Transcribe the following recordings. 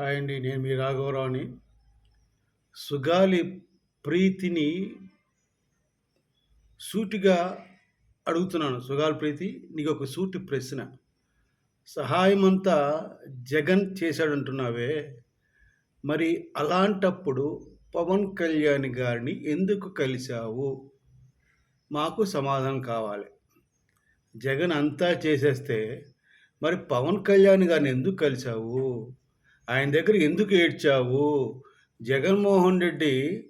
Hi అండి నేను మీ రాఘవరావుని. సుగాలి ప్రీతిని సూటిగా అడుగుతున్నాను. సుగాలి ప్రీతి నీకు ఒక సూటి ప్రశ్న. సహాయమంతా జగన్ చేశాడంటున్నావే. మరి అలాంటప్పుడు పవన్ కళ్యాణ్ గారిని ఎందుకు కలిశావు? మాకు సమాధానం కావాలి. జగన్ అంతా చేసేస్తే మరి పవన్ కళ్యాణ్ గారిని ఎందుకు కలిశావు? ఆయన దగ్గర ఎందుకు ఏడ్చావు? జగన్మోహన్ రెడ్డి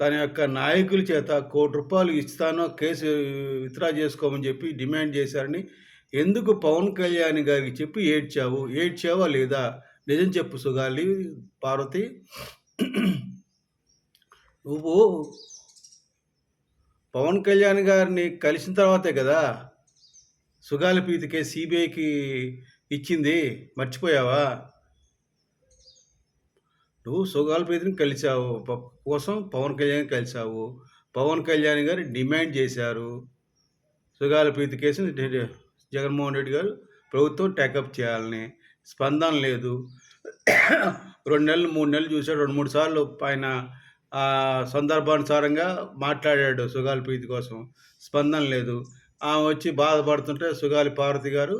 తన యొక్క నాయకుల చేత కోటి రూపాయలు ఇస్తానో కేసు విత్డ్రా చేసుకోమని చెప్పి డిమాండ్ చేశారని ఎందుకు పవన్ కళ్యాణ్ గారికి చెప్పి ఏడ్చావు? ఏడ్చావా లేదా? నిజం చెప్పు సుగాలి పార్వతి. నువ్వు పవన్ కళ్యాణ్ గారిని కలిసిన తర్వాతే కదా? సుగాలి ప్రీతికే సిబిఐకి ఇచ్చింది. మర్చిపోయావా? నువ్వు సుగాలి ప్రీతిని కలిసావు కోసం పవన్ కళ్యాణ్ కలిసావు పవన్ కళ్యాణ్ గారు డిమాండ్ చేశారు. సుగాలి ప్రీతి కేసుని జగన్మోహన్ రెడ్డి గారు ప్రభుత్వం టేకప్ చేయాలని. స్పందన లేదు. రెండు నెలలు మూడు నెలలు చూశాడు. రెండు మూడు సార్లు ఆయన సందర్భానుసారంగా మాట్లాడాడు సుగాలి ప్రీతి కోసం. స్పందన లేదు. ఆమె వచ్చి బాధపడుతుంటే సుగాలి పార్వతి గారు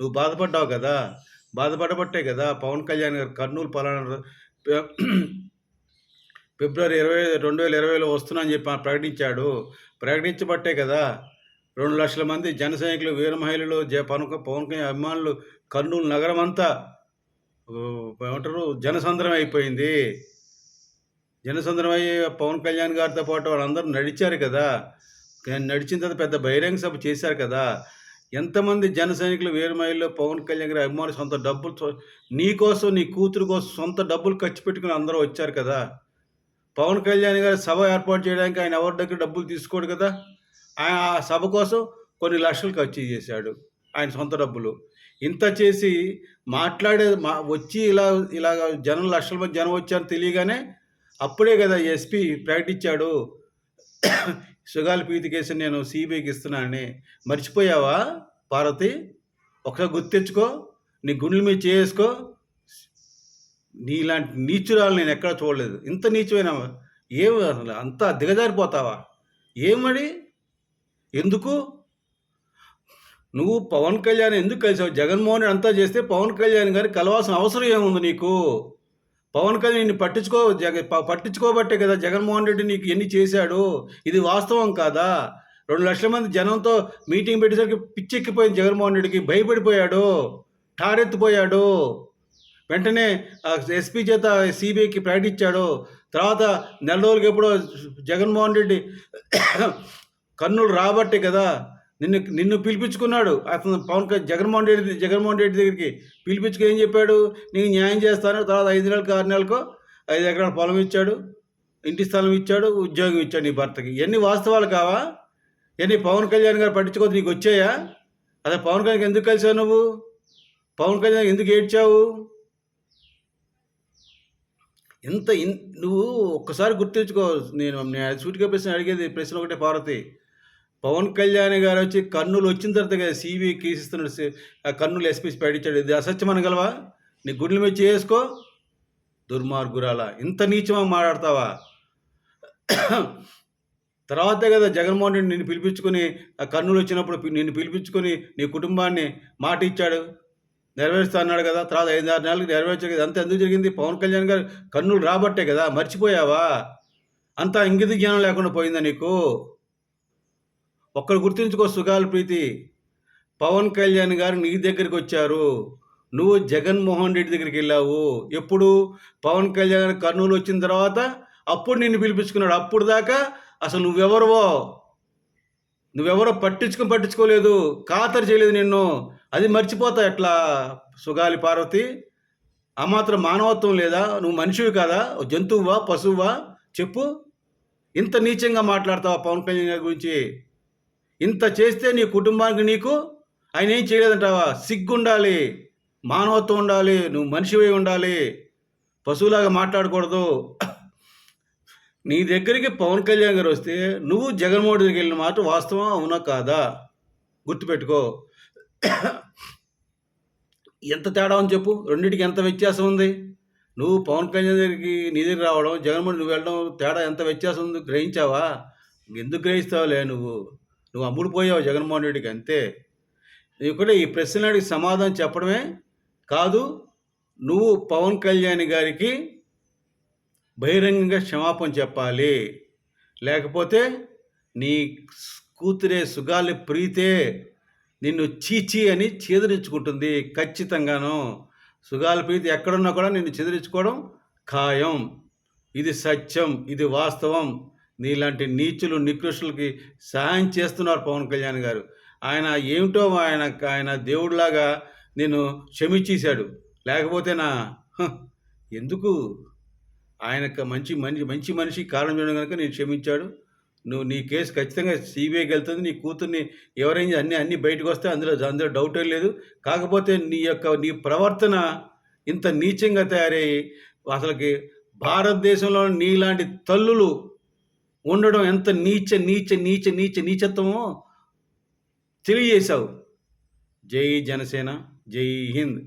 నువ్వు బాధపడ్డావు కదా. బాధపడబట్టే కదా పవన్ కళ్యాణ్ గారు కర్నూలు పలానా ఫిబ్రవరి ఇరవై రెండు వేల ఇరవైలో వస్తున్నానని చెప్పి ప్రకటించాడు. ప్రకటించబట్టే కదా రెండు లక్షల మంది జన సైనికులు వీర మహిళలు జ పవన్ పవన్ కళ్యాణ్ అభిమానులు కర్నూలు నగరం అంతా ఏమంటారు జనసంద్రం అయిపోయింది. జనసంద్రం అయ్యి పవన్ కళ్యాణ్ గారితో పాటు వాళ్ళందరూ నడిచారు కదా. నడిచిన తర్వాత పెద్ద బహిరంగ సభ చేశారు కదా. ఎంతమంది జన సైనికులు వీర మహిళలు పవన్ కళ్యాణ్ గారి అభిమానులు సొంత డబ్బులు నీకోసం నీ కోసం నీ కూతురు కోసం సొంత డబ్బులు ఖర్చు పెట్టుకుని అందరూ వచ్చారు కదా? పవన్ కళ్యాణ్ గారి సభ ఏర్పాటు చేయడానికి ఆయన ఎవరి దగ్గర డబ్బులు తీసుకోడు కదా? ఆయన ఆ సభ కోసం కొన్ని లక్షలు ఖర్చు చేశాడు ఆయన సొంత డబ్బులు. ఇంత చేసి మాట్లాడే మా వచ్చి ఇలా ఇలా జనం లక్షల మంది జనం వచ్చారని తెలియగానే అప్పుడే కదా ఎస్పీ ప్రకటించాడు. సుగాలి పీతి కేసు నేను సిబిఐకి ఇస్తున్నానని మర్చిపోయావా? పార్వతి ఒకసారి గుర్తెచ్చుకో నీ గుండెల మీద చేసుకో నీలాంటి నీచురాలు నేను ఎక్కడ చూడలేదు. ఇంత నీచమైన ఏం అసలు అంత దిగజారిపోతావా? ఏమడి ఎందుకు? నువ్వు పవన్ కళ్యాణ్ ఎందుకు కలిసావు? జగన్మోహన్ అంతా చేస్తే పవన్ కళ్యాణ్ గారికి కలవాల్సిన అవసరం ఏముంది నీకు? పవన్ కళ్యాణ్ నిన్ను పట్టించుకో జగ పట్టించుకోబట్టే కదా జగన్మోహన్ రెడ్డి నీకు ఎన్ని చేశాడు? ఇది వాస్తవం కాదా? రెండు లక్షల మంది జనంతో మీటింగ్ పెట్టేసరికి పిచ్చెక్కిపోయింది జగన్మోహన్ రెడ్డికి. భయపడిపోయాడు. ఠారెత్తిపోయాడు. వెంటనే ఎస్పీ చేత సిబిఐకి ప్రకటించాడు తర్వాత నెల రోజులకి ఎప్పుడో జగన్మోహన్ రెడ్డి కర్నూలు రాబట్టే కదా నిన్ను నిన్ను పిలిపించుకున్నాడు. అతను పవన్ జగన్మోహన్ రెడ్డి జగన్మోహన్ రెడ్డి దగ్గరికి పిలిపించుకుని ఏం చెప్పాడు? నీకు న్యాయం చేస్తాను. తర్వాత ఐదు నెలలకు ఆరు నెలలకు ఐదు ఎకరాల పొలం ఇచ్చాడు. ఇంటి స్థలం ఇచ్చాడు. ఉద్యోగం ఇచ్చాడు నీ భర్తకి. ఎన్ని వాస్తవాలు కావా? ఎన్ని పవన్ కళ్యాణ్ గారు పట్టించుకోదు నీకు వచ్చాయా? అదే పవన్ కళ్యాణ్ ఎందుకు కలిసావు నువ్వు? పవన్ కళ్యాణ్ ఎందుకు ఏడ్చావు? ఎంత ఇన్ నువ్వు ఒక్కసారి గుర్తించుకో నేను నేను సూటిగా ప్రశ్న అడిగేది ప్రశ్న ఒకటే పార్వతి. పవన్ కళ్యాణ్ గారు వచ్చి కర్నూలు వచ్చిన తర్వాత కదా సిబిఐ కేసు ఇస్తున్నాడు ఆ కర్నూలు ఎస్పీ పట్టించాడు ఇది అసత్యం అనగలవా నీ గుండెల మీద చేసుకో. దుర్మార్గురాల ఇంత నీచమా మాట్లాడతావా? తర్వాతే కదా జగన్మోహన్ రెడ్డి నిన్ను పిలిపించుకొని ఆ కర్నూలు వచ్చినప్పుడు నిన్ను పిలిపించుకొని నీ కుటుంబాన్ని మాట ఇచ్చాడు. నెరవేరుస్తా అన్నాడు కదా. తర్వాత ఐదు ఆరు నెలలకు నెరవేర్చాడు కదా. అంత ఎందుకు జరిగింది? పవన్ కళ్యాణ్ గారు కర్నూలు రాబట్టే కదా. మర్చిపోయావా? అంతా ఇంగిత జ్ఞానం లేకుండా పోయిందా నీకు? ఒక్కడు గుర్తుంచుకో సుగాల ప్రీతి. పవన్ కళ్యాణ్ గారు నీ దగ్గరికి వచ్చారు. నువ్వు జగన్మోహన్ రెడ్డి దగ్గరికి వెళ్ళావు. ఎప్పుడు? పవన్ కళ్యాణ్ కర్నూలు వచ్చిన తర్వాత అప్పుడు నిన్ను పిలిపించుకున్నాడు. అప్పుడు దాకా అసలు నువ్వెవరువో? నువ్వెవరో పట్టించుకొని పట్టించుకోలేదు. ఖాతరు చేయలేదు నిన్ను. అది మర్చిపోతా ఎట్లా సుగాలి పార్వతి? ఆ మాత్రం మానవత్వం లేదా? నువ్వు మనిషివి కాదా? ఓ జంతువువా? పశువువా? చెప్పు. ఇంత నీచంగా మాట్లాడతావా పవన్ కళ్యాణ్ గారి గురించి? ఇంత చేస్తే నీ కుటుంబానికి నీకు ఆయన ఏం చేయలేదంటావా? సిగ్గుండాలి మానవత్వం ఉండాలి నువ్వు మనిషివై ఉండాలి. పశువులాగా మాట్లాడకూడదు. నీ దగ్గరికి పవన్ కళ్యాణ్ గారు వస్తే నువ్వు జగన్మోహన్ దగ్గరికి వెళ్ళిన మాట వాస్తవం అవునా కాదా? గుర్తుపెట్టుకో. ఎంత తేడా అని చెప్పు? రెండింటికి ఎంత వ్యత్యాసం ఉంది? నువ్వు పవన్ కళ్యాణ్ దగ్గరికి నీ దగ్గర రావడం జగన్మోహన్ నువ్వు వెళ్ళడం తేడా ఎంత వ్యత్యాసం ఉంది? గ్రహించావా? ఎందుకు గ్రహిస్తావులే నువ్వు? నువ్వు అమ్ముడు పోయావు జగన్మోహన్ రెడ్డికి అంతే. నువ్వు కూడా ఈ ప్రశ్నలకి సమాధానం చెప్పడమే కాదు నువ్వు పవన్ కళ్యాణ్ గారికి బహిరంగంగా క్షమాపణ చెప్పాలి. లేకపోతే నీ కూతురే సుగాలి ప్రీతే నిన్ను చీచి అని చేదరించుకుంటుంది ఖచ్చితంగాను. సుగాలి ప్రీతి ఎక్కడున్నా కూడా నిన్ను చెదిరించుకోవడం ఖాయం. ఇది సత్యం ఇది వాస్తవం. నీలాంటి నీచులు నికృష్టులకి సహాయం చేస్తున్నారు పవన్ కళ్యాణ్ గారు. ఆయన ఏమిటో ఆయన ఆయన దేవుడిలాగా నేను క్షమించేశాడు. లేకపోతే నా హ, ఎందుకు? ఆయనకు మంచి మనిషి మంచి మనిషి కారణం చేయడం కనుక నేను క్షమించాడు. నువ్వు నీ కేసు ఖచ్చితంగా సిబిఐకి వెళ్తుంది. నీ కూతుర్ని ఎవరైనా అన్ని అన్ని బయటకు వస్తే అందులో అందులో డౌటే లేదు. కాకపోతే నీ యొక్క నీ ప్రవర్తన ఇంత నీచంగా తయారయ్యి అసలుకి భారతదేశంలో నీలాంటి తల్లులు ఉండడం ఎంత నీచ నీచ నీచ నీచ నీచత్వమో తెలియజేశావు. జై జనసేన జై హింద్.